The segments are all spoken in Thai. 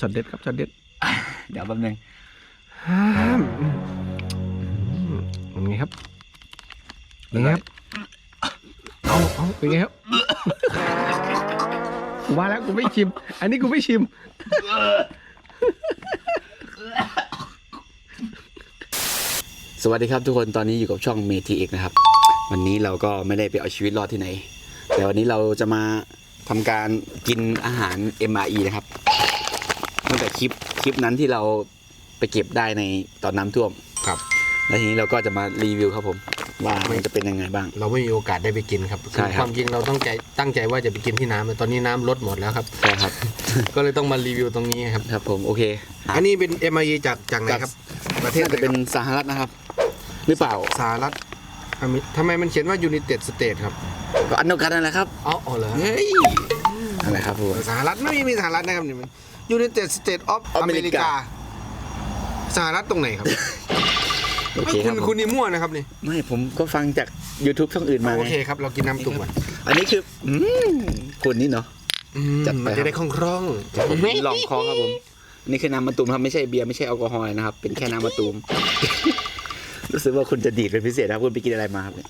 ช็อตเด็ดครับช็อตเด็ด เดี๋ยวแป๊บนึงฮ่ามเป็นไงครับเป็นไงครับ เอาเอาเป็นไงครับกูว่าแล้วกูไม่ชิม อันนี้กูไม่ชิม สวัสดีครับทุกคนตอนนี้อยู่กับช่องเมทีเอกนะครับ วันนี้เราก็ไม่ได้ไปเอาชีวิตรอดที่ไหน แต่วันนี้เราจะมาทำการกินอาหาร MRE นะครับ ตั้งแต่คลิปคลิปนั้นที่เราไปเก็บได้ในตอนน้ำท่วม ครับ แล้วทีนี้เราก็จะมารีวิวครับผม ว่ามันจะเป็นยังไงบ้าง เราไม่มีโอกาสได้ไปกินครับใช่ครับ ความจริงเราต้องใจตั้งใจว่าจะไปกินที่น้ำแต่ตอนนี้น้ำลดหมดแล้วครับ ใช่ครับ ก็เลยต้องมารีวิวตรงนี้ครับ ครับผมโอเคอันนี้เป็น m อ e จากจากไหนครับ ประเทศน่าจะเป็นสหรัฐนะครับ หรือเปล่าสหรัฐอเมริทำไมมันเขียนว่า United States ครับก็อันเดียวกันนั่นแหละครับอ๋ออ๋อเหรอเฮ้ยนั่นแหละครับผมสหรัฐไม่มีมีสหรัฐนะครับนี่มัน United States of อเมริ America กาสหรัฐตรงไหนครับโอเคไม่คคุรับณผมคุณนี่มั่วนะครับนี่ไม่ผมก็ฟังจาก YouTube ช่องอื่นมาโอไงเคครับเรากินน้ำตุ่มก่อนอันนี้คืออืมคุณนี่เนาะ อืมจัดไป มันครัจะบได้คล่องคล่องผมลองคอครับผมอันนี่คือน้ำมะตูมครับไม่ใช่เบียร์ไม่ใช่แอลกอฮอล์นะครับ เป็นแค่น้ำมะตูม รู้สึกว่าคุณจะดีดเป็นพิเศษนะครับคุณไปกินอะไรมาครับเนี่ย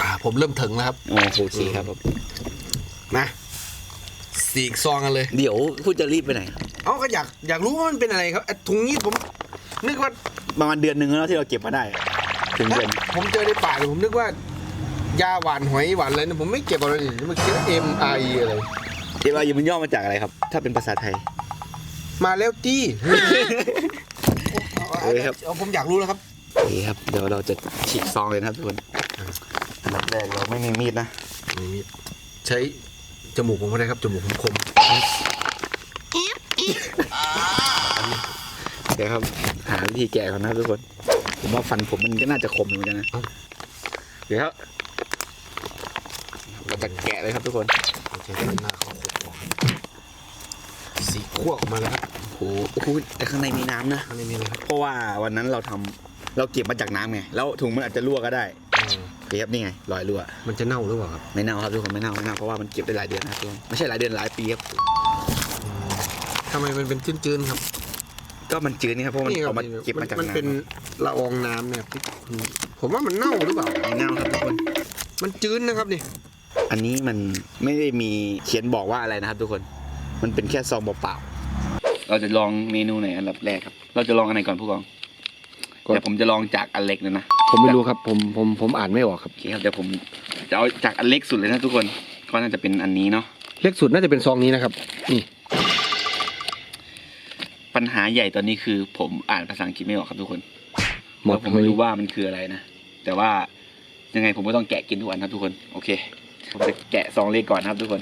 อ่าผมเริ่มถึงแล้วครับโอ้โหชีครับผมมาสีกซองกันเลย เดี๋ยวคุณจะรีบไปไหนครับ เอ้าก็อยากอยากรู้ว่ามันเป็นอะไรครับไอ้ถุงนี้ผมนึกว่าประมาณเดือนหนึ่งแล้วที่เราเก็บมาได้ ถึงเดือนผมเจอในป่าเลยผมนึกว่ายาหวานหอยหวานอะไรนะผมไม่เก็บเอาเลยนี่มันคิดว่า M R E อะไร เอวายูมันย่อมาจากอะไรครับ ถ้าเป็นภาษาไทย มาแล้วจี้ เออครับ เอาผมอยากรู้แล้วครับโอเคครับ เดี๋ยวเราจะฉีกซองเลยนะครับทุกคนอันดับแรกเราไม่มีมีดนะนี่ใช้จมูกผมก็ได้ครับจมูกผมคม เดี๋ยวครับ หาวิธีแกะก่อนนะครับทุกคน ผมว่าฟันผมมันก็น่าจะคมเหมือนกันนะ เดี๋ยวครับเราจะแกะเลยครับทุกคนโอเคด้านหน้าเขาคมกว่าสีขั้วออกมาแล้วครับโอ้โหโอ้โหแต่ข้างในมีน้ำนะอันนี้มีอะไรครับ เพราะว่าวันนั้นเราทำเราเก็บมาจากน้ำไง แล้วถุงมันอาจจะรั่วก็ได้อ่าโอเคครับนี่ไงรอยรั่ว มันจะเน่าหรือเปล่าครับ ไม่เน่าครับทุกคนไม่เน่าไม่เน่าเพราะว่ามันเก็บได้หลายเดือนนะครับทุกคนไม่ใช่หลายเดือนหลายปีครับอืมทำไมมันเป็นจืดๆครับ ก็มันจืดนี่ครับเพราะมันนี่ครัเอามาเก็บมาจากมันน้ำเป็นละอองน้ำเนี่ยที่ผมว่ามันเน่าหรือเปล่าไม่เน่าครับทุกคน มันจืดนะครับนี่อันนี้มันไม่ได้มีเขียนบอกว่าอะไรนะครับทุกคน มันเป็นแค่ซองเปล่าๆเราจะลองเมนูไหนอันดับแรกครับ เราจะลองอันไหนก่อนผู้กองแต่ผมจะลองจากอันเล็กเลยนะ ผมไม่รู้ครับ ผมผมผมอ่านไม่ออกครับ โอเคครับเดี๋ยวผมจะเอาจากอันเล็กสุดเลยนะทุกคน ก็น่าจะเป็นอันนี้เนาะ เล็กสุดน่าจะเป็นซองนี้นะครับ นี่ ปัญหาใหญ่ตอนนี้คือ ผมอ่านภาษาอังกฤษไม่ออกครับทุกคนหมดแล้วผมไม่รู้ว่ามันคืออะไรนะ แต่ว่ายังไงผมก็ต้องแกะกินทุกวันครับทุกคน โอเค ผมจะแกะซองเล็กก่อนนะครับทุกคน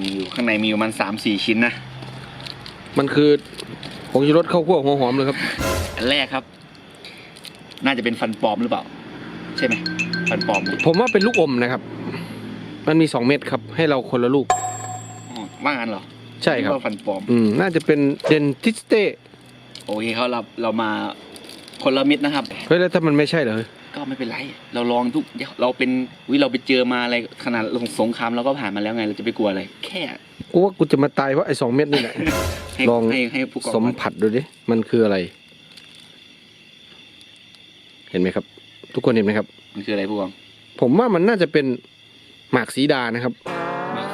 มีอยู่ข้างในมีอยู่ประมันสามสี่ชิ้นนะ มันคือผงชูรสข้าวคั่วหัวหอมเลยครับ อันแรกครับ น่าจะเป็นฟันปลอมหรือเปล่า ใช่ไหมฟันปลอมอ๋ผมว่าเป็นลูกอมนะครับ มันมีสองเม็ดครับ ให้เราคนละลูกอว่างั้นเหรอ ใช่ครับว่าฟันปลอมอืมน่าจะเป็นเดนทิสเต้โอเคเขาเราเรามาคนละมิดนะครับ เฮ้ยแล้วถ้ามันไม่ใช่เหรอก็ไม่เป็นไร เราลองทุกเราเป็นวิเราไปเจอมาอะไรขนาดสงครามเราก็ผ่านมาแล้วไงเราจะไปกลัวอะไร แค่กูว่ากูจะมาตายเพราะไอ้สองเม็ดนี่แหละให้ลองให้ให้ผู้กองสมผัสดูดิมันคืออะไร เห็นไหมครับ ทุกคนเห็นไหมครับ มันคืออะไรผู้กองผมว่ามันน่าจะเป็นหมากสีดานะครับหมาก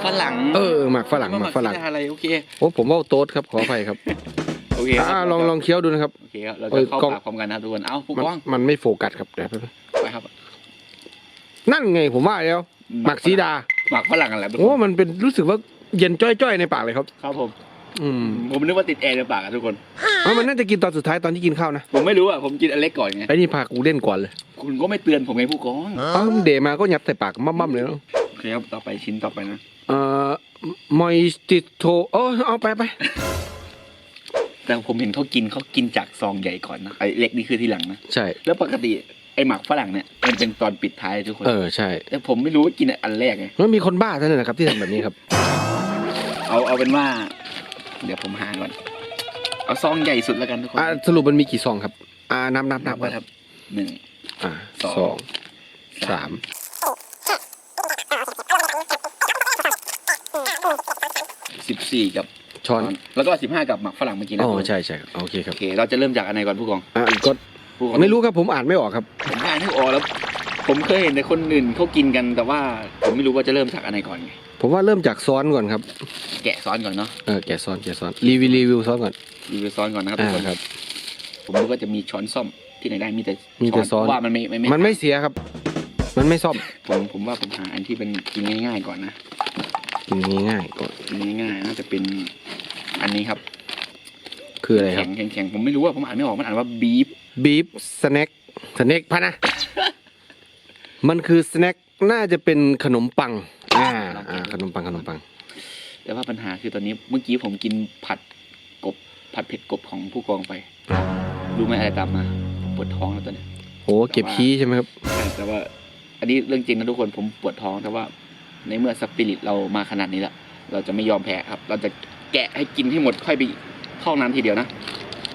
ฝรั่งเออหมากฝรั่งหมากฝรั่งไได้อะไรโอเคโอ้ผมว่าโต๊ดครับขออภัยครับโอเคครับอ่าลองลองเคี้ยวดูนะครับโอเคครับเราเอจะอเข้ากล้องปากพร้อมกันนะครับทุกคนเอ้าผู้มันกองมันไม่โฟกัสครับเดี๋ยวแป๊บนึงไปครับ นั่นไงผมว่าแล้วหมากสีดาหมากฝรั่งอะไรทุกโอ้คนมันเป็นรู้สึกว่าเย็นจ้อยๆในปากเลยครับ ครับผมอืมผมนึกว่าติดแอร์ในปากอะทุกคนเอ้ามันน่าจะกินตอนสุดท้ายตอนที่กินข้าวนะ ผมไม่รู้อะผมกินอันเล็กก่อนไงไอ้นี่พากูเล่นก่อนเลย คุณก็ไม่เตือนผมไงผู้กองเอ้าเดมาก็ยัดใส่ปากมั่มๆเลยเนาะโอ เคครับต่อไปชิ้นต่อไปนะ เอ่อมอยสติโทเออเอาไปไปแต่ผมเห็นเขากินเขากินจากซองใหญ่ก่อนนะไอ้เล็กนี่คือที่หลังนะใช่ แล้วปกติไอ้หมากฝรั่งเนี่ยมันเป็นตอนปิดท้ายทุกคนเออใช่ แต่ผมไม่รู้ว่ากินอันแรกไงแล้วมีคนบ้าเท่านั้นนะครับ ที่ทำแบบนี้ครับ เอาเอาเป็นว่า เดี๋ยวผมหาก่อนเอาซองใหญ่สุดแล้วกันทุกคนอ่าสรุปมันมีกี่ซองครับ อ่านับนับนันับบว่าครับหนึ่งอ่าสองสองสาม สิบสี่กับช้อนแล้วก็สิบห้ากับหมักฝรั่งเมื่อกี้นะอ๋อใช่ใช่โอเคครัโอบเค เราจะเริ่มจากอันไหนก่อนผู้กองอะก็ผู้กองไม่รู้ครับผมอ่านไม่ออกครับผมอ่านไม่ออกแล้ว ผมเคยเห็นแต่คนอื่นเขากินกันแต่ว่าผมไม่รู้ว่าจะเริ่มจากอันไหนก่อนไงผมว่าเริ่มจากซ้อนก่อนครับ แกะซ้อนก่อนเนาะเออแกะซ้อนแกะซ้อนรีวิวรีวิวซ้อนก่อนรีวิวซ้อนก่อนนะครับทุอ่ากคนครับผมรู้ว่าจะมีช้อนส้อมที่ไหนได้มีแต่มีแต่ซ้อนเพราะว่ามันไม่ไม่มันไม่เสียครับ มันไม่ซ่อมผมผมว่าผมหาอันที่เป็นกินง่าย ๆ ก่อนนะ กินง่ายๆก่อนกินง่ายๆน่าจะเป็นอันนี้ครับคืออะไรครัแข็บงแข็งแข็งผมไม่รู้ว่าผมอ่านไม่ออกมันอ่านว่าบีฟบีฟสแน็คสแน็คพะนะ มันคือสแน็คน่าจะเป็นขนมปังอ่าอ่าขนมปังขนมปัง แต่ว่าปัญหาคือตอนนี้เมื่อกี้ผมกินผัดกบผัดเผ็ดกบของผู้กองไป รู้ไหมอะไรตามมาผมปวดท้องแล้วตอนนี้โอ้เก็บขี้ใช่ไหมครับใช่แต่ว่าอันนี้เรื่องจริงนะทุกคนผมปวดท้องแต่ว่า ในเมื่อสปิริตเรามาขนาดนี้แล้วเราจะไม่ยอมแพ้ครับ เราจะแกะให้กินให้หมดค่อยไปเข้าห้องน้ำทีเดียวนะ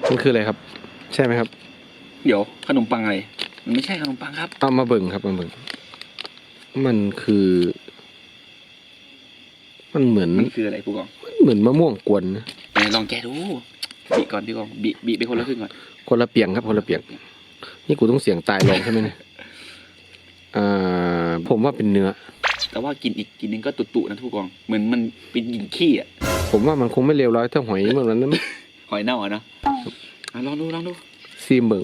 มันคืออะไรครับ ใช่ไหมครับ เดี๋ยวขนมปังอะไรมันไม่ใช่ขนมปังครับเอามาเบิ่งครับมาเบิ่งมันคือ มันเหมือนมันคืออะไรผู้กองเหมือนมะม่วงกวนนะไหนลองแกะดูบีก่อนพี่กองบีบีไปคนละครึ่งก่อนคนละเปียงครับคนละเปียง นี่กูต้องเสียงตายลองใช่ไหมเนี่ยอ่าผมว่าเป็นเนื้อ แต่ว่ากินอีกกินนึงก็ตุ่ๆนะทุกกองเหมือนมันเป็นกลินขี้อะผมว่ามันคงไม่เลวร้อยเท่าหอยเมื่อนั้นนะหอยเน่าอะเนอะอะลองดูลองดูซีมเบิ่ง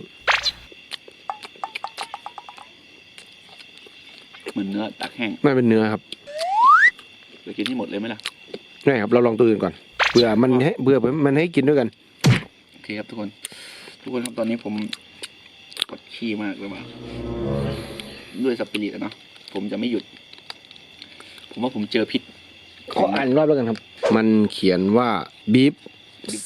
เหมือนเนื้อตักแห้งไม่เป็นเนื้อครับเดี๋ยวกินที่หมดเลยไหมล่ะง่ายครับเราลองตัวอื่นก่อนเบื่อมันให้เบื่อมันให้กินด้วยกัน โอเคครับทุกคน ทุกคนครับตอนนี้ผมปวดขี้มากเลยว่ะด้วยสปิริตอะเนาะผมจะไม่หยุด ผมว่าผมเจอพิษขออ่านรอบแล้วกันครับ มันเขียนว่าบีฟ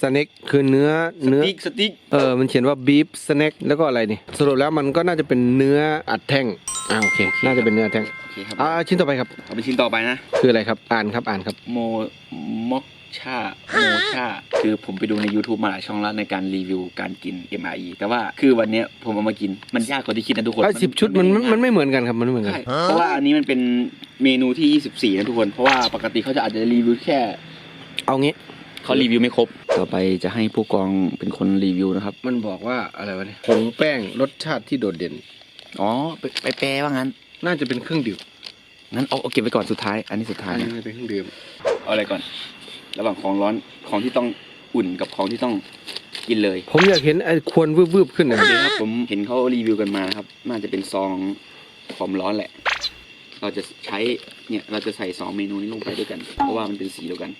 สเน็กคือเนื้อสเนื้อติ๊กสติ๊กเออมันเขียนว่าบีฟสเน็กแล้วก็อะไรนี่สรุปแล้วมันก็น่าจะเป็นเนื้ออัดแท่งอ่าโอเค น่าจะเป็นเนื้ออัดแท่งโอเคครับอ่าชิ้นต่อไปครับเอาไปชิ้นต่อไปนะ คืออะไรครับอ่านครับอ่านครับโมมอก ชาโมชาคือผมไปดูใน YouTube มาหลายช่องแล้วในการรีวิวการกิน MRE แต่ว่าคือวันเนี้ยผมเอามากินมันยากกว่าที่คิดนะทุกคนไอ้สิบชุดมันมันมันไม่เหมือนกันครับมันไม่เหมือนกันใช่เพราะว่าอันนี้มันเป็นเมนูที่ 24 นะทุกคน เพราะว่าปกติเขาจะอาจจะรีวิวแค่เอางี้เขารีวิวไม่ครบ ต่อไปจะให้ผู้กองเป็นคนรีวิวนะครับ มันบอกว่าอะไรวะเนี่ยผงแป้งรสชาติที่โดดเด่น อ๋อไปไปแปลว่างั้น น่าจะเป็นเครื่องดื่มงั้นเอาเอาเก็บไว้ก่อนสุดท้าย อันนี้สุดท้ายอันนะนี้เป็นเครื่องดื่มเอาอะไรก่อน ระหว่างของร้อนของที่ต้องอุ่นกับของที่ต้องกินเลย ผมอยากเห็นไอ้ควนวืบๆขึ้นนะโอเคครับผมเห็นเขารีวิวกันมานะครับ น่าจะเป็นซองความร้อนแหละ เราจะใช้เนี่ยเราจะใส่สองเมนูนี้ลงไปด้วยกัน เพราะว่ามันเป็นสีเดียวกัน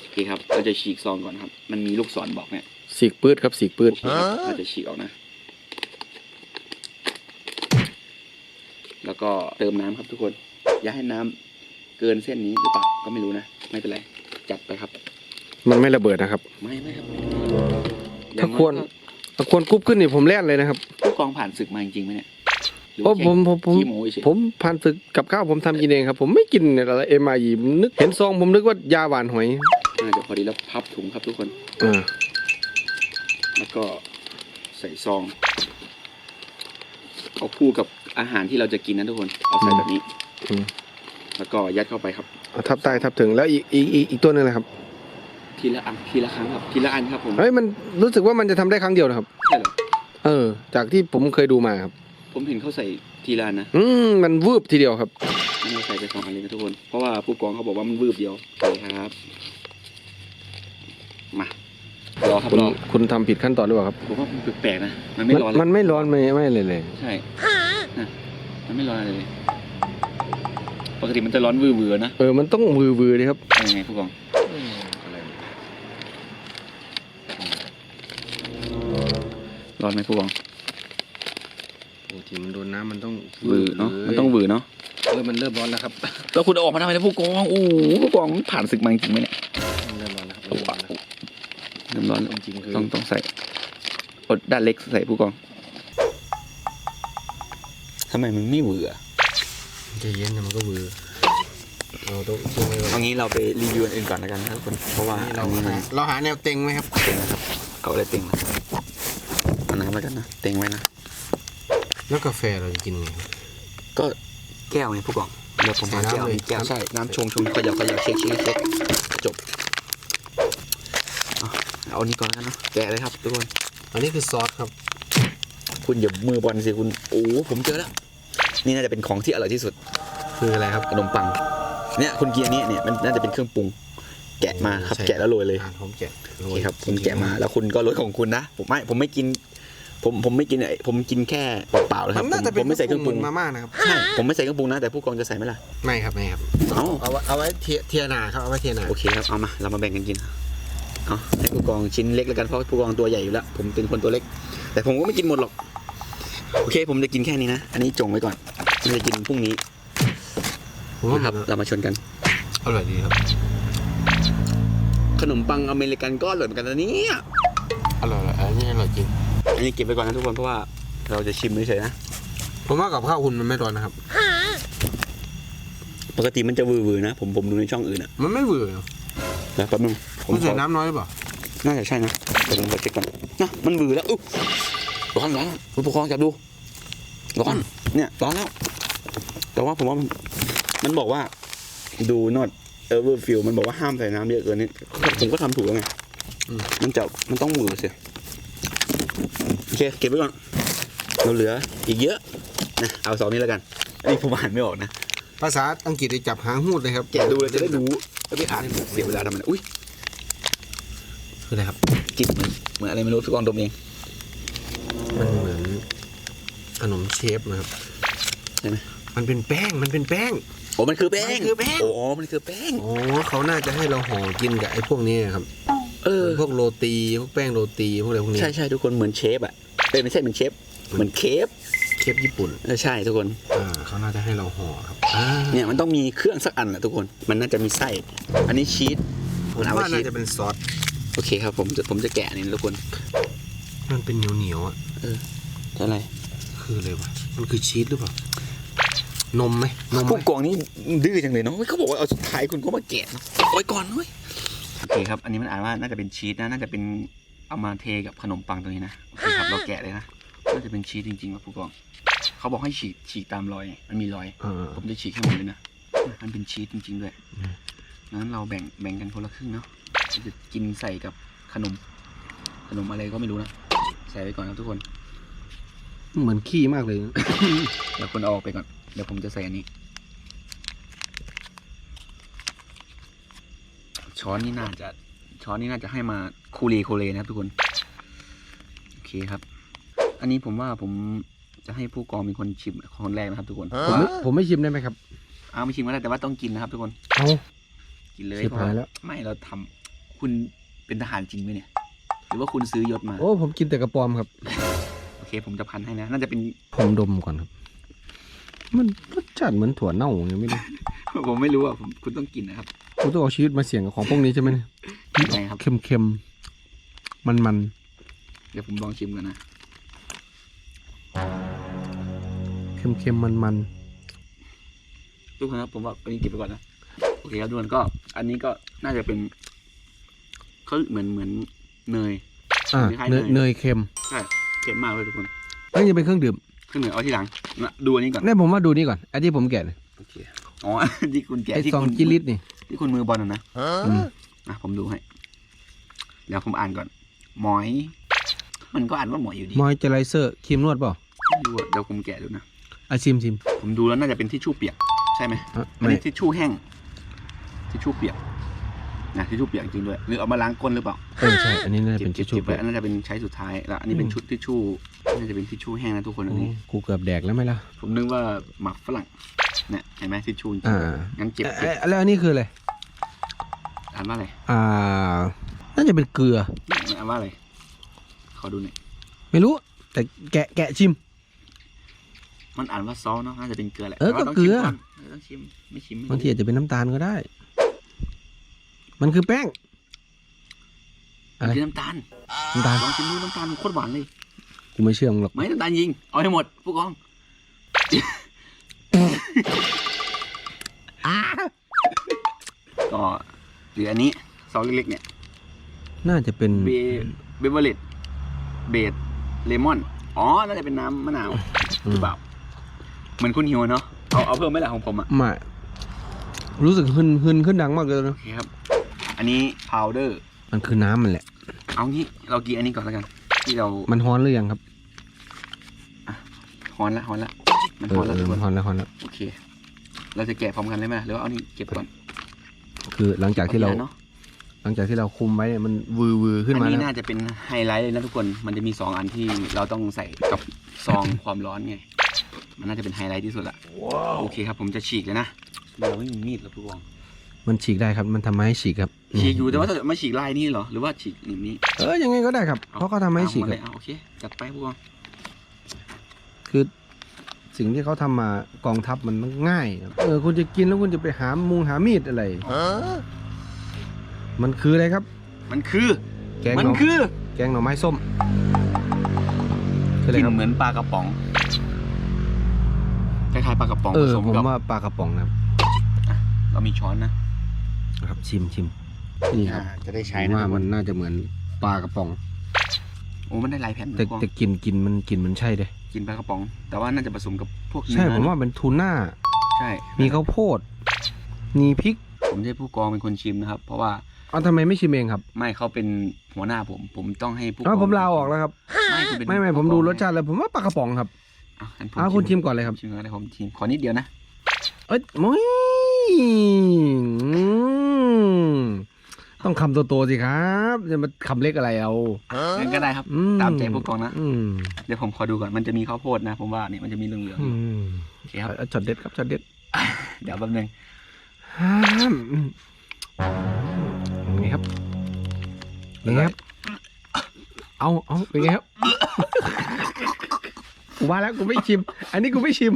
โอเคครับเราจะฉีกซองก่อนครับ มันมีลูกศรบอกเนี่ยสีกปืดครับสีกปืดโอเคครับเราจะฉีกออกนะ แล้วก็เติมน้ำครับทุกคน อย่าให้น้ำเกินเส้นนี้หรือเปล่าก็ไม่รู้นะ ไม่เป็นไร จัดไปครับ มันไม่ระเบิดนะครับ ไม่ไม่ครับถ้าควรถ้าควรกรุ๊บขึ้นนี่ผมแล่นเลยนะครับผู้กองผ่านศึกมาจริงๆไหมเนี่ยหรือโอ้ว่าผมผมผมขี้โม้เฉยผมผ่านฝึกกับข้าวผมทำกินเองครับ ผมไม่กินอะไรเอ็มไอนึกเห็นซองผมนึกว่ายาหวานหอยน่าจะพอดีแล้วพับถุงครับทุกคนอ่าแล้วก็ใส่ซองเอาคู่กับอาหารที่เราจะกินนะทุกคน เอาใส่แบบนี้อืม แล้วก็ยัดเข้าไปครับเอาทับใต้ทับถึงแล้วอีกอีกอีกอีกตัวหนึงนะครับทีละอันทีละครั้งครับทีละอันครับผมเฮ้ยมันรู้สึกว่ามันจะทำได้ครั้งเดียวนะครับ ใช่เหรอเออ จากที่ผมเคยดูมาครับ ผมเห็นเขาใส่ทีละอันนะอืมมันวืบทีเดียวครับ ไม่ได้ใส่ไปสองอันเลยนะทุกคนเพราะว่าผู้กองเขาบอกว่ามันวืบเดียวโอเคครับมารอครับคุณรอคุณทำผิดขั้นตอนหรือเปล่าครับผมว่ามันแปลกๆนะมันมัไม่ร้อนเลยมันไม่ร้อนไม่ไม่เลยเลย ใช่นะมันไม่ร้อนอะไรเลย ปกติมันจะร้อนวือๆนะเออมันต้องวือวือเลยครับเป็นยังไงผู้กองร้อนไหมผู้กองโอ้ทีมันโดนน้ำมันต้องวือเนาะมันต้องวือเนาะเออมันเริ่มร้อนแล้วครับแล้วคุณเอาออกมาทำไมนะผู้กองโอ้โหผู้กองผ่านศึกมาจริงๆไหมเนี่ยเริ่มร้อนแล้วครับเริ่มร้อนแล้วน้ำร้อนจริงๆคือต้องต้องใส่อดด้านเล็กใส่ผู้กองทำไมมันไม่วือ ใจเย็นนะมันก็วือเราต้องช่วยไว้ก่อนเอางี้เราไปรีวิวอันอื่นก่อนแล้วกันนะครับคนเพราะว่าเราอันนี้มันหาเราหาแนวเต็งไหมครับ เต็งนะครับเขาเลยเต็งนะเอาน้ำแล้วกันนะเต็งไว้นะแล้วกาแฟเราจะกินไงครับ ก็แก้วไงผู้กองเดี๋ยวผมหาใส่แก้วน้ำเลยมีแก้วใช่น้ำชงชงขยับขยับเช็คเช็คเช็คจบเอาเอาอันนี้ก่อนแล้วกันเนาะแกะเลยครับทุกคน อันนี้คือซอสครับ คุณอย่ามือบอลสิคุณโอ้ผมเจอแล้ว นี่น่าจะเป็นของที่อร่อยที่สุด คืออะไรครับขนมปัง เนี่ยคุณกินอันนี้เนี่ยมันน่าจะเป็นเครื่องปรุง แกะมาครับ ใช่ แกะแล้วโรยเลยอ่าผมแกะโอเคครับคุณแกะมาแล้วคุณก็รสของคุณนะ ผมไม่ผมไม่กิน ผมผมไม่กินไอ้ผมกินแค่เปล่าๆเลยครับมันน่าจะผเป็นมไม่ใส่เครื่องปรุงมาม่านะครับ ใช่ผมไม่ใส่เครื่องปรุงนะแต่ผู้กองจะใส่ไหมล่ะ ไม่ครับไม่ครับ เอ้า เอาไว้เอาไว้เทียเทียนาครับเอาไว้เทียนาโอเคครับเอามาเรามาแบ่งกันกินเอาให้ผู้กองชิ้นเล็กแล้วกันเพราะผู้กองตัวใหญ่อยู่แล้วผมเป็นคนตัวเล็ก แต่ผมก็ไม่กินหมดหรอก โอเค ผมจะกินแค่นี้นะ อันนี้จงไว้ก่อนผมจะกินพรุ่งนี้ผมว่านะครับเรามาชนกัน อร่อยดีครับ ขนมปังอเมริกันก็อร่อยเหมือนกันนะเนี่ยอร่อยอร่อยอันนี้อร่อยจริง อันนี้เก็บไปก่อนนะทุกคนเพราะว่าเราจะชิมเฉยๆนะ ผมว่ากับข้าวคุณมันไม่ร้อนนะครับ ปกติมันจะวือๆนะ ผมผมดูในช่องอื่นอะมันไม่เบื่อแล้วแป๊บนึงผผมมขใส่อน้ำน้อยหรือเปล่าน่าจะใช่นะแต่ผมขอเช็คก่อนนะมันวือแล้วอุ๊ย ร้อนร้อนผู้ปกครองจับดูร้อนเนี่ยร้อนแล้ว แต่ว่าผมว่ามันมันบอกว่าดู not overfill มันบอกว่าห้ามใส่น้ำเยอะเกินนี่ผมก็ทำถูกแล้วไงมันจะมันต้องมือสิโอเคเก็บไว้ก่อนเราเหลืออีกเยอะนะเอาสองนี้แล้วกันอันนี้ผมอ่านไม่ออกนะภาษาอังกฤษจะจับหางหูดเลยครับแกะดูเลยจะได้รู้แล้วไม่อ่านเสียเวลาทำอะไรอุ้ยคืออะไรครับกลิ่นเหมือนเหมือนอะไรไม่รู้พี่กองดมเองมันเหมือน ขนมเชฟนะครับ ใช่ไหมมันเป็นแป้ง มันเป็นแป้ง โอ้มันคือแป้งมันคือแป้ง โอ้มันคือแป้ง โอ้เขาน่าจะให้เราห่อกินกับไอ้พวกนี้ครับเออ พวกโรตีพวกแป้งโรตีพวกอะไรพวกนี้ ใช่ใช่ทุกคนเหมือนเชฟอะเอ้ยไม่ใช่เหมือนเชฟเหมือนเคฟเคปญี่ปุ่นเออใช่ทุกคน อ่าเขาน่าจะให้เราห่อครับอ่าเนี่ยมันต้องมีเครื่องสักอันแหละทุกคน มันน่าจะมีไส้ อันนี้ชีสผมเอาว่าชีน่าสจะเป็นซอส โอเคครับผมจะผมจะแกะนี่นะทุกคน มันเป็นเหนียวเหนียวๆอะใช่อะไร คืออะไรวะมันคือชีสหรือเปล่านมไหมนมไหผู้มกองนี่ดื้อจังเลยเนาะเขาบอกว่าเอาสุดท้ายคุณก็มาแกะเนาะไว้ก่อนเว้ยโอเคครับ อันนี้มันอ่านว่าน่าจะเป็นชีสนะ น่าจะเป็นเอามาเทกับขนมปังตรงนี้นะโอเคครับเราแกะเลยนะน่าจะเป็นชีสจริงๆว่ะผู้กอง เขาบอกให้ฉีกฉีกตามรอย มันมีรอยอ่าผมจะฉีกให้หมดเลยนะมันเป็นชีสจริง ๆ ด้วยอืมงั้นเราแบ่งแบ่งกันคนละครึ่งเนาะเราจะกินใส่กับขนม ขนมอะไรก็ไม่รู้นะ ใส่ไว้ก่อนครับทุกคน เหมือนขี้มากเลย เดี๋ยวคนเอาออกไปก่อน เดี๋ยวผมจะใส่อันนี้ ช้อนนี่น่าจะ ช้อนนี่น่าจะให้มาคูเลคูเลนะครับทุกคน โอเคครับ อันนี้ผมว่าผมจะให้ผู้กองเป็นคนชิมคนแรกนะครับทุกคน ผมไม่ผมไม่ชิมได้ไหมครับ เอาไม่ชิมก็ได้แต่ว่าต้องกินนะครับทุกคน เอากินเลยชิบเพราะหายว่าแล้ว ไม่เราทำคุณเป็นทหารจริงไหมเนี่ย หรือว่าคุณซื้อยศมา โอ้ผมกินแต่กระปอมครับโอ เคผมจะพันให้นะ น่าจะเป็นผมดมก่อนครับ มันรสชาติเหมือนถั่วเน่าอย่างไม่รู้ผมไม่รู้อะผมคุณต้องกินนะครับกูต้องเอาชีวิตมาเสี่ยงกับของพวกนี้ใช่ไหมเนี่ยใช่ครับ เค็มเค็มมันมันเดี๋ยวผมลองชิมกันนะ เค็มเค็มมันมันทุกคนครับผมว่าอันนี้เก็บไปก่อนนะ โอเคครับทุกคนก็ อันนี้ก็น่าจะเป็นเขาเหมือนเหมือนเนย อ่าคล้ายๆเนยเนยเนยเค็มใช่ เค็มมากเลยทุกคนอันนี้เป็นเครื่องดื่มขึ้นเหนือเอาที่หลังนะดูอันนี้ก่อนนี่ผมว่าดูนี่ก่อนไอ้ที่ผมแกะเนี่ยโอเคอ๋อที่คุณแกะไอ้ที่ซองคุณกิลิตนี่ที่คุณมือบอลนะนะอืมอะผมดูให้เดี๋ยวผมอ่านก่อน หมอย มันก็อ่านว่าหมอยอยู่ดีมอยเจอไรเซอร์ครีมนวดเปล่าไม่รู้อะเดี๋ยวผมแกะดูนะอะชิมชิมผมดูแล้วน่าจะเป็นทิชชู่เปียก ใช่ไหมอะอันไม่นี้ทิชชู่แห้งทิชชู่เปียก นะทิชชู่เปียกจริงด้วยหรือเอามาล้างก้นหรือเปล่าเออใช่ อันนี้น่าจะเป็นทิชชู่เก็บไว้อันน่าจะเป็นใช้สุดท้ายแล้วอันนี้เป็นชุดทิชชู่น่าจะเป็นทิชชู่แห้งนะทุกคนอันโอ้นี้กูเกือบแดกแล้วไหมล่ะผมนึกว่าหมักฝรั่งเนี่ยเห็นไหมทิชชู่จริงอ่างั้นเก็บเอ่เก็บอแล้วอันนี้คืออะไรอ่านว่าอะไรอ่า น่าจะเป็นเกลืออ่านว่าอะไรขอดูหน่อยไม่รู้ แต่แกะแกะชิม มันอ่านว่าซอสเนาะน่าจะเป็นเกลือแหละเออแต่ว่าก็ต้องเกลือชิมนเออต้องชิม ไม่ชิมไม่รู้บางทีอาจจะเป็นน้ำตาลก็ได้ มันคือแป้งอะไรมันคือน้ำตาลน้ำตาล ลองชิมดูน้ำตาลโคตรหวานเลย กูไม่เชื่อมึงหรอก ไม่น้ำตาลยิง เอาให้หมดผู้กองก็หรืออันนี้ซองเล็กๆเนี่ยน่าจะเป็น เบเบเวอร์เลตเบดเลมอน อ๋อ น่าจะเป็นน้ำมะนาวหรือเปล่า เหมือนคุณหิวเนาะ เอาเอาเพิ่มไหมล่ะของผมอะ ไม่รู้สึกหึนหึนขึ้นดังมากเลยโอนะเคครับ อันนี้พาวเดอร์ มันคือน้ำมันแหละ เอางี้เรากินอันนี้ก่อนแล้วกัน ที่เรามันฮ้อนหรือยังครับฮอนละฮอนละมันเอฮออนละเอทุอกคมันนฮ้อนแล้วฮ้อนแล้ว โอเค เราจะแกะพร้อมกันเลยไหมหรือว่าเอานี่เก็บก่อนคือหลังจากที่เรา อทีละเนาะหลังจากที่เราคุมไว้เนี่ยมันวือวือขึ้นอันมานี้แล้วน่าจะเป็นไฮไลท์เลยนะทุกคน มันจะมีสองอันที่เราต้องใส่กับซอง ความร้อนไง มันน่าจะเป็นไฮไลท์ที่สุดละ โอเคครับผมจะฉีกเลยนะ เราไม่มีมีดหรอกทุกคน มันฉีกได้ครับ มันทำให้ฉีกครับฉีกอยู่แต่ว่าถ้าเกิดมาฉีกลายนี่เหรอหรือว่าฉีกอย่างนี้เออยังไงก็ได้ครับ เพราะเขาทำให้ฉีกเอาคเลรับยเอาโอเคจัดไปพวกคือสิ่งที่เขาทำมากองทัพมันง่ายครับเออคุณจะกินแล้วคุณจะไปหามุงหามีดอะไร มันคืออะไรครับ มันคือ แกงมัหนน่อคือแกงหน่อไม้ส้มคืออะไรกินครับเหมือนปลากระป๋องคล้ายๆปลากระป๋องเอผอสมผมกับว่าปลากระป๋องนะครับ เรามีช้อนนะ ครับชิมชิมนี่ครับจะได้ผใช้มนะว่าทุกคมันนน่าจะเหมือนปลากระป๋อง โอ้มันได้หลายแผ่นนะแต่ทุกคนแต่กินกินมันกินมันใช่เลยกินปลากระป๋อง แต่ว่าน่าจะผสมกับพวกเนื้อใช่ผมนะว่าเป็นทูน่าใช่ มีข้าวโพด มีพริก ผมจะให้ผู้กองเป็นคนชิมนะครับ เพราะว่าเอาทำไมไม่ชิมเองครับ ไม่เขาเป็นหัวหน้าผม ผมต้องให้ผู้กอ้าวองผมลาออกแล้วครับ ไม่คุณเป็นไม่ไม่ผมผู้กดูองรสชาติแล้วผมว่าปลากระป๋องครับอะงั้นผมอ้าวคุณชิมก่อนเลยครับชิมก่อนเลยผมชิมขอนิดเดียวนะ เอ้ยมอยอืม ต้องคำโตๆสิครับจะมาคำเล็กอะไรเอางั้นก็ได้ครับ อืตามใจผู้กองนะ อืมเดี๋ยวผมขอดูก่อน มันจะมีข้าวโพดนะ ผมว่าเนี่ยมันจะมีเหลืองๆออืยู่มโอเคครับ เอาช็อตเด็ดครับช็อตเด็ดเดี๋ยวแป๊บนึงห้ามอืมเป็นไงครับเป็นไงครับ เอาเอาเป็นไงครับกูว่าแล้วกูไม่ชิม อันนี้กูไม่ชิม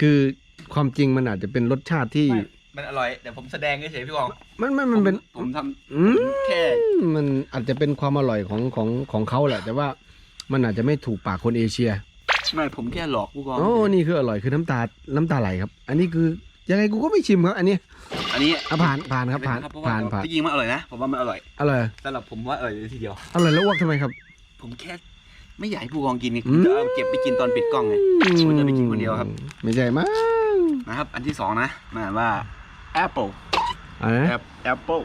คือความจริงมันอาจจะเป็นรสชาติที่มันอร่อยเดี๋ยวผมแสดงเฉยๆพี่กองมันมันมันเป็นผมทอืมำแค่มันอาจจะเป็นความอร่อยของของของเขาแหละ แต่ว่ามันอาจจะไม่ถูกปากคนเอเชียไม่ผมแค่หลอกผู้กองโอ้นี่คืออร่อยคือน้ำตาน้ำตาไหลครับ อันนี้คือยังไงกูก็ไม่ชิมครับ อันนี้อันนี้อะผ่านผ่านครับผ่านเพราะว่าผ่านผ่านจริงๆมันอร่อยนะผมว่ามันอร่อยอร่อยสำหรับผมว่าอร่อยเลยทีเดียว อร่อยแล้วอ้วกทำไมครับ ผมแค่ ไม่อยากให้ผู้กองกินไงอืผมมจะเอาเก็บไปกินตอนปิดกล้องไงผมจะไปกินคนเดียวครับ ไม่ใช่มั้งนะครับ อันที่สองนะมันอ่านว่า apple อะไรนะ App- apple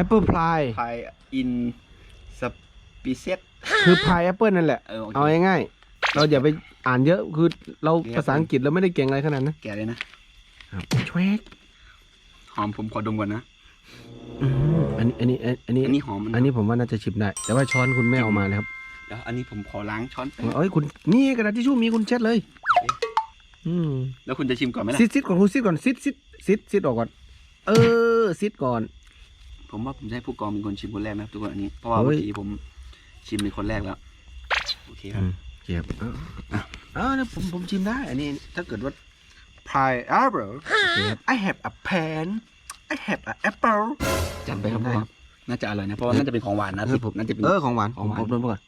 apple pie pie in species คือพายแอปเปิลนั่นแหละ เออโอเค เอาง่ายๆเราอย่าไปอ่านเยอะคือเราโอเคภาษาอังกฤษเราไม่ได้เก่งอะไรขนาดนั้นแกะเลยนะครับชวกหอมผมขอดมก่อนนะอืมอันนี้อันนี้อันนี้อันนี้หอมมัน อันนี้ผมว่าน่าจะชิมได้ แต่ว่าช้อนคุณไม่เอามาเลยครับ เดี๋ยวอันนี้ผมขอล้างช้อนไปเอ้ยคุณนี่กระดาษทิชชู่มีคุณเช็ดเลย อืมแล้วคุณจะชิมก่อนไหมล่ะซิดซิดก่อนคุณซิดก่อนซิดซิดซิดซิดออกก่อน เออซิดก่อน ผมว่าผมจะให้ผู้กองเป็นคนชิมคนแรกนะครับทุกคนอันนี้เพราะว่าเฮ้เมื่ยอกี้ผมชิมเป็นคนแรกแล้วโอเคครับอืมเก็บเอออะเออเนี่ยผมผมชิมได้ อันนี้ถ้าเกิดว่า pineapple I have a pen I have a apple จัดไปครับได้ผู้กองน่าจะอร่อยนะเพราะว่าน่าจะเป็นของหวานนะเออผมน่าจะเป็นเออของหวานของหวานผมผมก่อน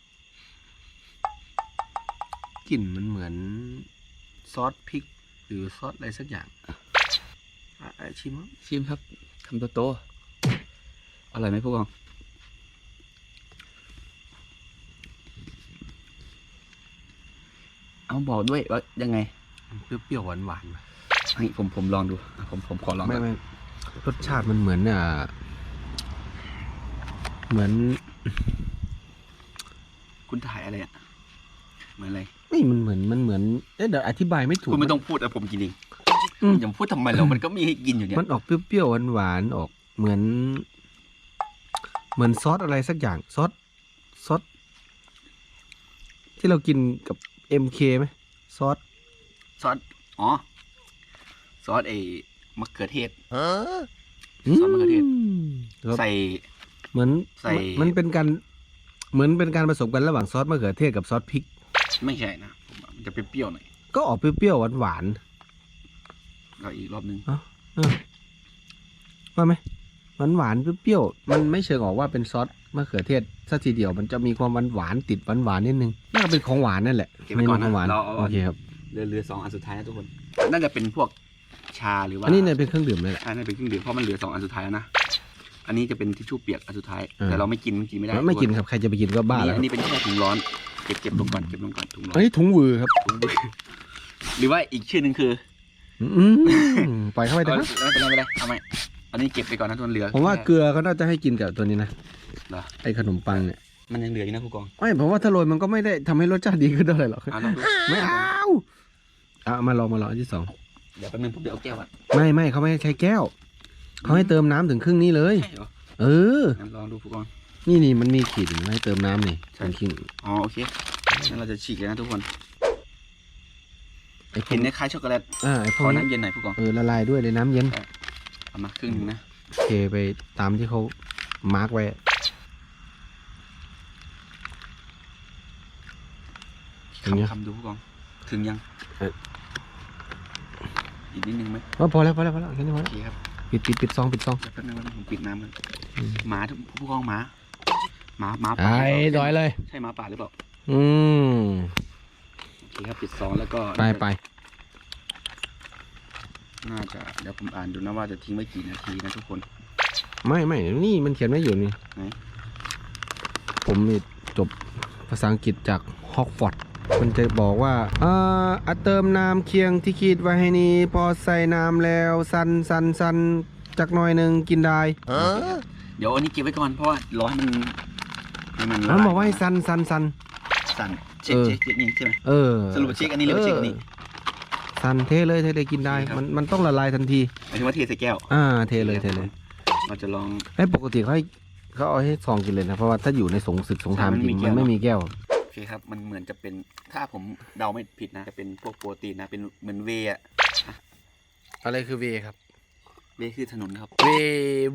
กลิ่นมันเหมือนซอสพริก หรือซอสอะไรสักอย่างอะอะชิมครับชิมครับคำโตๆอร่อยไหมผู้กอง เอาบอกด้วยว่ายังไงเปรี้ยวๆหวานๆว่ะให้ผมผมลองดูอะผมผมขอลองไม่ก่อนไม่รสชาติมันเหมือนอะเหมือนคุณถ่ายอะไรอะเหมือนอะไร ไม่มันเหมือนมันเหมือนเอ๊ะเดี๋ยวอธิบายไม่ถูก คุณไม่ต้องพูดอะผมกินเองอืม อย่าพูดทำไมแล้วมันก็มีให้กินอยู่เนี่ยมันออกเปรี้ยวๆหวานๆออกเหมือน เหมือนซอสอะไรสักอย่างซอสซอสที่เรากินกับ MK ไหมซอสซอสอ๋อซอสไอ้มะเขือเทศ ซอสมะเขือเทศครับใส่ เหมือนใส่ มันเป็นการเหมือนเป็นการผสมกันระหว่างซอสมะเขือเทศกับซอสพริก ไม่ใช่นะผมว่ามันจะเปรี้ยวๆหน่อยก็ออกเปรี้ยวๆหวานเราอีกรอบนึงๆเออว่าไหมหวานหวานๆเปรี้ยวๆมันไม่เชิงออกว่าเป็นซอสมะเขือเทศซะทีเดียวมันจะมีความหวานหวานๆติดหวานหวานๆนิดนึงน่าจะเป็นของหวานนั่นแหละเก็บไว้ก่อนขนะองหวานเราเอาโอเคครับเรือเรือสองอันสุดท้ายนะทุกคน น่าจะเป็นพวกชาหรือว่าอันนี้เนี่ยเป็นเครื่องดื่มเลยแหละ ใช่น่าจะเป็นเครื่องดื่มเพราะมันเหลือสองอันสุดท้ายแล้วนะอันนี้จะเป็นทิชชู่เปียกอันสุดท้าย เออ แต่เราไม่กินมันกินไม่ได้ไม่กินทุครับใครจะไปกินก็คนบ้าอันแล้วนี้อันนี้เป็นแค่ถุงร้อน เก็บเก็บลงก่อนเก็บลงก่อนถุงร้ออันนนี้ถุงวือครับ ถุงมือหรือว่าอีกชื่อหนึ่งคืออืมปล่อยเข้าไปเถเอาอะครับไม่เป็นไรไม่เป็นไรเอาไหมอันนี้เก็บไปก่อนนะทุกคนเหลือ ผมว่าเกลือเขาน่าจะให้กินกับตัวนี้นะเหรอ ไอ้ขนมปังเนี่ยมันยังเหลืออยู่นะผู้กองไม่ผมว่าถ้าโรยมันก็ไม่ได้ทำให้รสชาติดีขึ้นเท่าไหร่หรอกเอาลองดูไม่เอาเอามาลองมาลองอันที่สองเดี๋ยวแป๊บนึงผมเดี๋ยวเอาแก้วอะไม่ไม่เขาไม่ให้ใช้แก้วเขาให้เติมน้ำถึงครึ่งนี้เลย ใช่เหรอเอองั้นลองดูผู้กอง นี่นี่มันมีขีดอยู่ให้เติมน้ำนี่ใช่ เป็นขีดอ๋อโอเคงั้นเราจะฉีกเลยนะทุกคนไอ้พวเห็กนในคล้ายช็อกโกแลตอ่าไอ้พขวกอนี้น้ำเย็นหน่อยผู้กองเออละลายด้วยในน้ำเย็นเอามาครึ่งหนึงนะเทไปตามที่เขามาร์กไว้ถึงยังคำคำดูผู้กอง ถึงยังเอ๊ะอีกนิดนึงไหมว่าพอแล้วพอแล้วพอแล้วแค่นี้พอโอแล้วเคครับปิดปิดปิดซองปิดซอง เดี๋ยวแป๊บนึงว่าผมปิดน้ำมันอืม หมาทุกผู้กองหมา หมาหมาป่าไอ้หรือเปดล่าอยเลย ใช่หมาป่าหรือเปล่าอืม โอเคครับปิดซองแล้วก็ไปไปน่าจะเดี๋ยวผมอ่านดูนะว่าจะทิ้งไว้กี่นาทีนะทุกคน ไม่ไม่นี่มันเขียนไว้อยู่นี่ ไหน ผมนี่จบภาษาอังกฤษจากฮอกฟอร์ดมันจะบอกว่าเอ่ออะเติมน้ำเคียงที่คิดไว้ให้นี่พอใส่น้ำแล้วสันสันสันจากหน่อยหนึ่งกินได้ เดี๋ยวอันนี้เก็บไว้ก่อนเพราะว่ารอให้มัน ให้มันละมันลายบอกว่าให้สันสันสัน สั่นเช็คเออ เช็คเช็คนี่ใช่ไหม เออสรุปเช็คอันนี้หรือว่าเช็คอันนี้สันเทเลยเทเลยกินได้โอเคครับมันมันต้องละลายทันที หมายถึงว่าเทใส่แก้วอ่า เทเลยเทเลยเราจะลอง ไอ้ปกติเขาให้เขาเอาให้ซองกินเลยนะ เพราะว่าถ้าอยู่ในสงศึกสงครามมันจริงมีแก้วมันไม่มีแก้ว โอเคครับ มันเหมือนจะเป็น ถ้าผมเดาไม่ผิดนะ จะเป็นพวกโปรตีนนะ เป็นเหมือนเวย์อะอะไรคือเวครับ เวย์คือถนนครับเว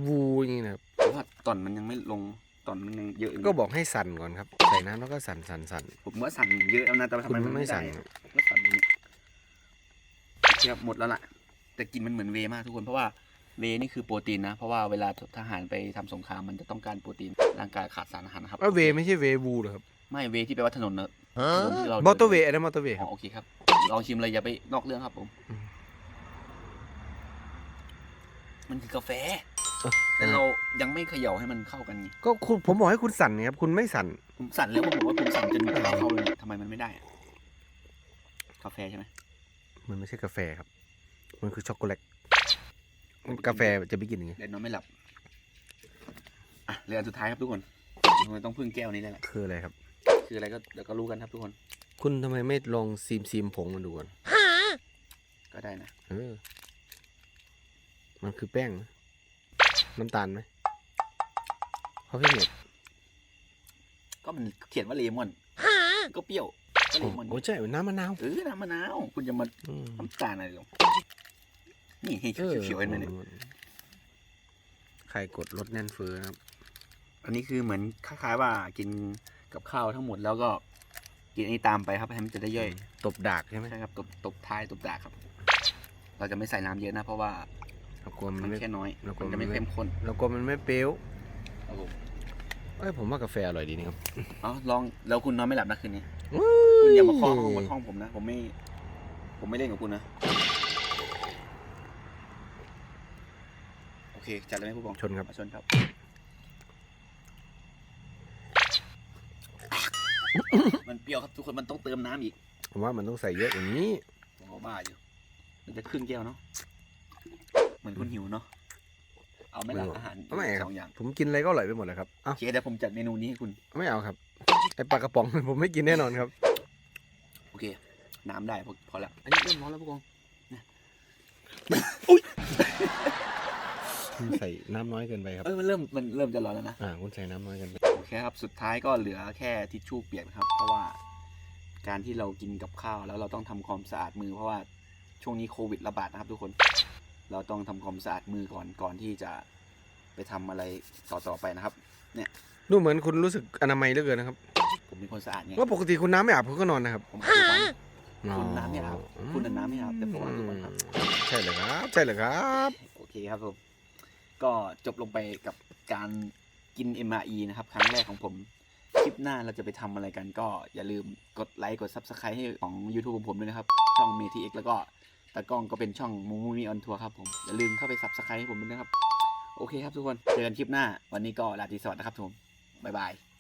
วูนี่นะครับเพราะว่าตอนมันยังไม่ลง ตอนมันยังเยอะอยู่ก็บอกให้สั่นก่อนครับ ใส่น้ำแล้วก็สั่นสั่นสั่นผมว่าสั่นเยอะแล้วนะแต่ว่าทำคุณไมมันไม่ไม่สั่สั่นนก็สั่นอย่างนี้โอเคครับหมดแล้วล่ะ แต่กลินมันเหมือนเวย์มากทุกคนเพราะว่าเวย์นี่คือโปรตีนนะ เพราะว่าเวลาทหารไปทำสงครามมันจะต้องการโปรตีนร่างกายขาดสารอาหารนะครับว่าเวไม่ใช่เววูเหรอครับไม่เวย์ที่แปลว่าถนนนะถนนที่เรามอเตอร์เวย์อันนั้นมอเตอร์เวย์อ๋อโอเคครับลองชิมเลยอย่าไปนอกเรื่องครับผม อืม มันคือกาแฟ แต่เรายังไม่เขย่าให้มันเข้ากันไงก็คุณผมบอกให้คุณสั่นไงครับ คุณไม่สั่น ผมสั่นแล้วผมว่าผมสั่นจนเข้าเข้าเลยเนี่ยทำไมมันไม่ได้อะกาแฟใช่ไหมมันไม่ใช่กาแฟครับ มันคือช็อกโกแลตกาแฟจะไม่กินอย่างงี้เดี๋ยวนอนไม่หลับอะเรืออนสุดท้ายครับทุกคนเราต้องพึ่งแก้วนี้แหละคืออะไรครับ คืออะไรก็เดี๋ยวก็รู้กันครับทุกคนคุณทำไมไม่ลองซีมซีมผงมันดูก่อนก็ได้นะ เออมันคือแป้งนะ น้ำตาลไหมเพราะพี่เน็ตก็มันเขียนว่าเลมอนก็เปรี้ยวก็เลมอนโอ้ใช่น้ำมะนาวเออน้ำมะนาวคุณจะมาอืมน้ำตาลอะไรลงนี่ให้เออเขียวๆเห็นไหมเนี่ยใครกดรถแน่นเฟ้อนะครับ อันนี้คือเหมือนคล้ายๆว่ากินกับข้าวทั้งหมดแล้วก็กินอันนี้ตามไปครับให้มันจะได้ย่อย ตบดากใช่ไหมใช่ครับตบตบท้ายตบดากครับ เราจะไม่ใส่น้ำเยอะนะเพราะว่า เรากลัวมัมันนไม่แค่น้อยแล้วก็มันจะมัไม่นไม่เข้มข้นเรากลัวมันไม่เปรี้ยวครับผมเอ้ยผมว่ากาแฟอร่อยดีนี่ครับอ๋อลองแล้วคุณนอนไม่หลับนะคืนนี้อุ้คุณอย่ามาเคาะห้องบนห้องผมนะ ผมไม่ ผมไม่เล่นกับคุณนะโอเคจัดเลยไหมผู้กองชนครับชนครับมันเปรี้ยวครับทุกคนมันต้องเติมน้ำอีก ผมว่ามันต้องใส่เยอะอย่างนี้ผมก็บ้าอยู่ มันจะครึ่งแก้วเนาะ เหมือนคุณหิวเนาะเอาไหม่ละอาหารไม่คสรับองอย่างผมกินอะไรก็อร่อยไปหมดเลยครับเอ้าโอเคเดี๋ยวผมจัดเมนูนี้ให้คุณ ไม่เอาครับไอปลากระป๋อง ผมไม่กินแน่นอนครับ โอเค น้ำได้พอพอละอันนี้เริ่มร้อนแล้วผู้กองคุณใส่น้ำน้อยเกินไปครับ เอ้ยมันเริ่มมันเริ่มจะร้อนแล้วนะอ่าคุณใส่น้ำน้อยเกินไป โอเคครับสุดท้ายก็เหลือแค่ทิชชู่เปียกนะครับ เพราะว่าการที่เรากินกับข้าวแล้วเราต้องทำความสะอาดมือเพราะว่าช่วงนี้โควิดระบาดนะครับทุกคน เราต้องทำความสะอาดมือก่อนก่อนที่จะไปทำอะไรต่อต่อไปนะครับดูเหมือนคุณรู้สึกอนามัยเหลือเกินนะครับ ผมเป็นคนสะอาดไงว่าปกติคุณน้ำไม่อาบคุณก็นอนนะครับผมอาบทุกวันคุณน้ำไม่อาบคุณน่ะน้ำไม่อาบแต่ผมอาบทุกวันครับใช่เลยครับใช่เลยครับโอเคครับผมก็จบลงไปกับการกิน MRE นะครับ ครั้งแรกของผมคลิปหน้าเราจะไปทำอะไรกันก็อย่าลืมกดไลค์กด Subscribe ให้ของ YouTube ของผมด้วยนะครับ ช่อง m t x แล้วก็ ตากล้องก็เป็นช่องมูมูมีออนทัวร์ครับผมอย่าลืมเข้าไปซับสไครต์ให้ผมด้วยนะครับ โอเคครับทุกคน เจอกันคลิปหน้า วันนี้ก็ลาตีสวัสดีนะครับผมบ๊ายบาย